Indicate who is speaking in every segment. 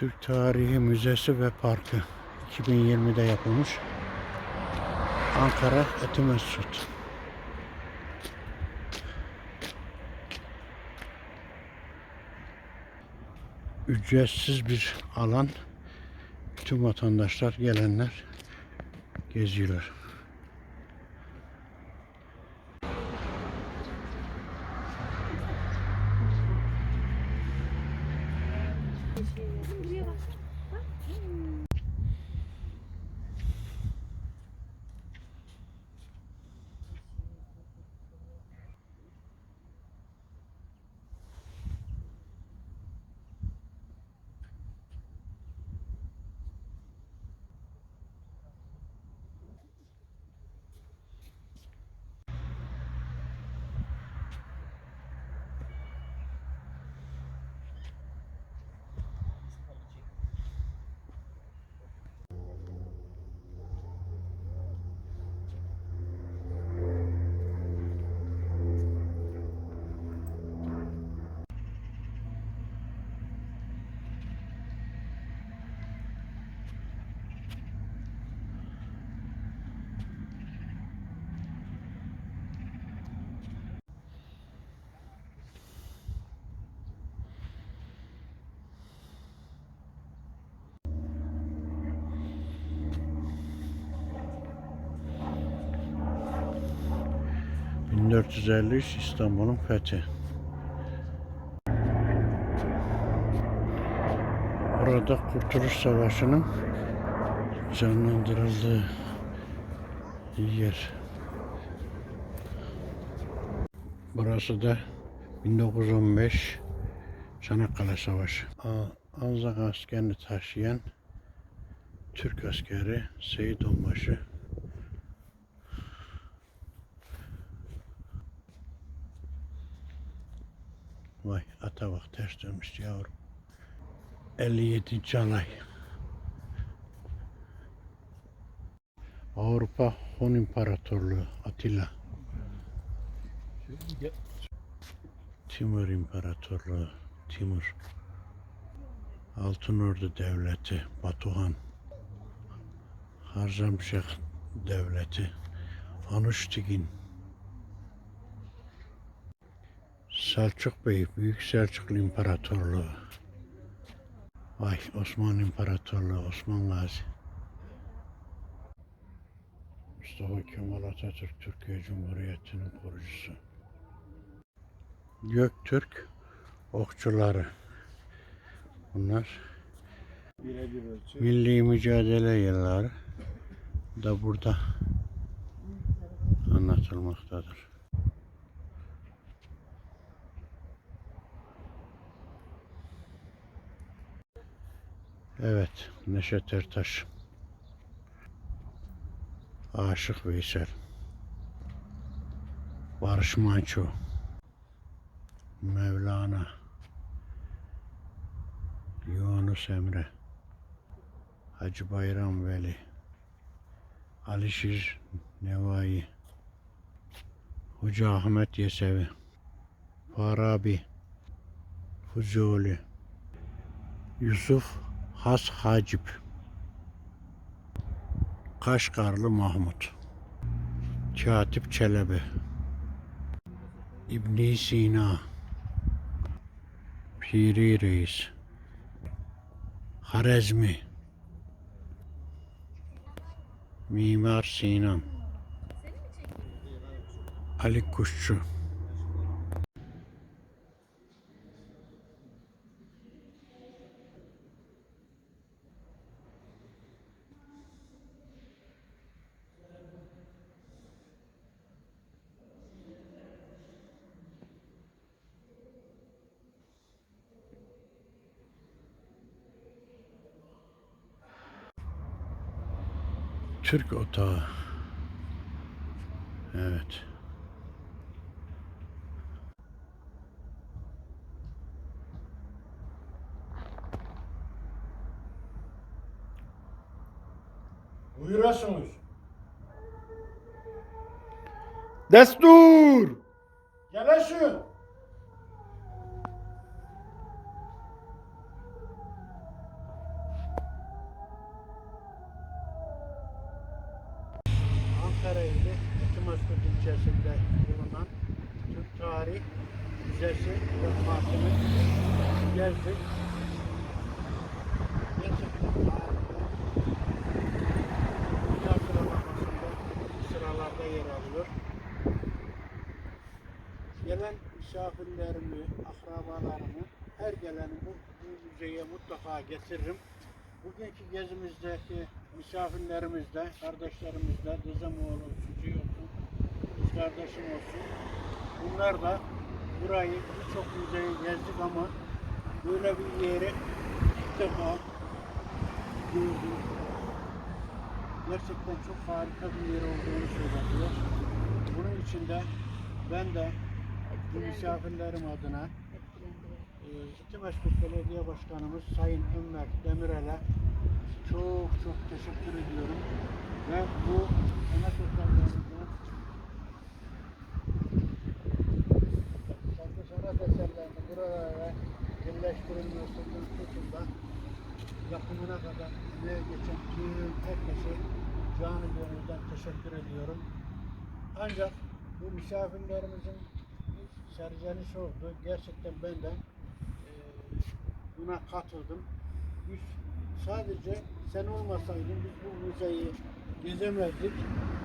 Speaker 1: Türk Tarihi Müzesi ve Parkı 2020'de yapılmış. Ankara Etimesgut. Ücretsiz bir alan. Bütün vatandaşlar, gelenler geziyorlar. şey yapmışlar. Buraya bak. ...1453 İstanbul'un fethi. Burada Kurtuluş Savaşı'nın canlandırıldığı yer. Burası da 1915 Çanakkale Savaşı. Anzak askerini taşıyan Türk askeri Seyit Onbaşı Bak ters dönmüş yavrum. 57 Calay. Avrupa Hun İmparatorluğu Atilla. Timur İmparatorluğu Timur. Altınordu Devleti Batuhan. Harzamşah Devleti Anuştigin. Selçuk Bey, Büyük Selçuklu İmparatorluğu. Vay Osmanlı İmparatorluğu, Osman Gazi. Mustafa Kemal Atatürk, Türkiye Cumhuriyeti'nin kurucusu. Göktürk okçuları. Bunlar milli mücadele yılları da burada anlatılmaktadır. Evet, Neşet Ertaş. Aşık Veysel. Barış Manço. Mevlana. Yunus Emre. Hacı Bayram Veli. Alişir Nevai. Hoca Ahmet Yesevi. Farabi. Fuzuli. Yusuf Has Hacip. Kaşgarlı Mahmut. Katip Çelebi. İbn Sina. Piri Reis. Harezmi. Mimar Sinan. Ali Kuşçu. Türk Otağı. Evet.
Speaker 2: Buyurasınız. Destur! Geleşin.
Speaker 1: ilçesinde bulunan Türk Tarih Müzesi ve Parkı'nı gezdik. Gerçekten harika. Dünya sıralamasında sıralarda yer alıyor. Gelen misafirlerimi, akrabalarımı, her geleni bu, bu müzeye mutlaka getiririm. Bugünkü gezimizdeki misafirlerimiz de, kardeşlerimiz de, Dezemoğlu, Sucu olsun, kız kardeşim olsun. Bunlar da burayı birçok müzeyi gezdik ama böyle bir yeri ilk defa gördüm. Gerçekten çok harika bir yer olduğunu söylediler. Bunun için de ben de misafirlerim adına İtimeşkut Belediye Başkanımız Sayın Ömer Demirel'e çok çok teşekkür ediyorum. Ve bu emek okullarımızda sanatı sanat eserlerini buralara birleştirilmesinin tutunda yapımına kadar emeğe geçen tüm herkese canı gönülden teşekkür ediyorum. Ancak bu misafirlerimizin serzenişi oldu. Gerçekten ben de buna katıldım. Biz sadece sen olmasaydın biz bu müzeyi gezemezdik.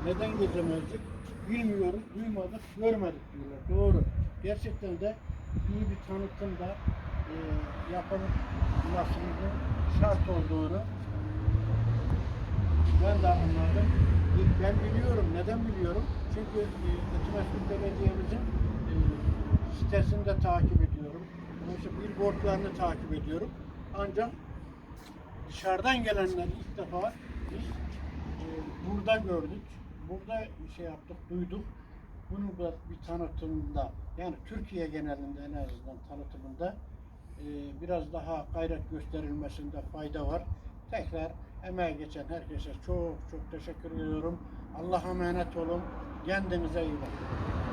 Speaker 1: Neden gezemezdik? Bilmiyoruz, duymadık, görmedik diyorlar. Doğru. Gerçekten de iyi bir tanıtım da e, yapılmasının şart olduğunu ben de anladım. Ben biliyorum. Neden biliyorum? Çünkü e, Etimeşkut Belediye'mizin e, sitesini de takip ediyorum. Oysa billboardlarını takip ediyorum. Ancak dışarıdan gelenler ilk defa biz e, burada gördük. Burada şey yaptık, duyduk. Bunu da bir tanıtımında yani Türkiye genelinde en azından tanıtımında e, biraz daha gayret gösterilmesinde fayda var. Tekrar emeğe geçen herkese çok çok teşekkür ediyorum. Allah'a emanet olun. Kendinize iyi bakın.